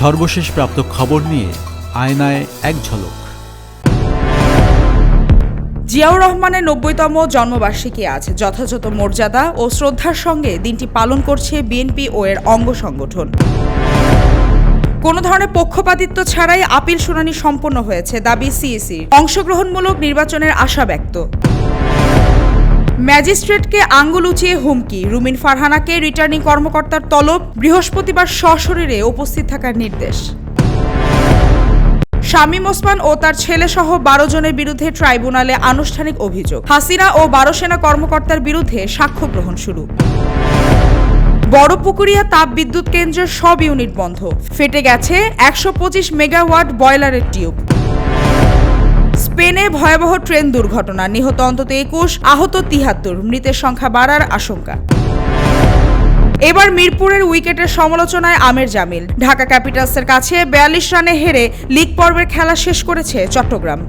সর্বশেষ প্রাপ্ত খবর নিয়ে আয়নায় এক ঝলক। জিয়াউর রহমানের নব্বইতম জন্মবার্ষিকী আজ। যথাযথ মর্যাদা ও শ্রদ্ধার সঙ্গে দিনটি পালন করছে বিএনপি ও এর অঙ্গ সংগঠন। কোনো ধরনের পক্ষপাতিত্ব ছাড়াই আপিল শুনানি সম্পন্ন হয়েছে দাবি সিএসি অংশগ্রহণমূলক নির্বাচনের আশা ব্যক্ত। ম্যাজিস্ট্রেটকে আঙ্গুল উঁচিয়ে হুমকি। রুমিন ফারহানাকে রিটার্নিং কর্মকর্তার তলব। বৃহস্পতিবার সশরীরে উপস্থিত থাকার নির্দেশ। শামীম ওসমান ও তার ছেলে সহ বারো জনের বিরুদ্ধে ট্রাইব্যুনালে আনুষ্ঠানিক অভিযোগ। হাসিনা ও বারো সেনা কর্মকর্তার বিরুদ্ধে সাক্ষ্য গ্রহণ শুরু। বড়পুকুরিয়া তাপ বিদ্যুৎ কেন্দ্রের সব ইউনিট বন্ধ। ফেটে গেছে একশো পঁচিশ মেগাওয়াট বয়লারের টিউব। স্পেনে ভয়াবহ ট্রেন দুর্ঘটনা। নিহত অন্তত একুশ, আহত তিহাত্তর। মৃতের সংখ্যা বাড়ার আশঙ্কা। এবার মিরপুরের উইকেটের সমালোচনায় আমের জামিল। ঢাকা ক্যাপিটালসের কাছে বিয়াল্লিশ রানে হেরে লিগ পর্বের খেলা শেষ করেছে চট্টগ্রাম।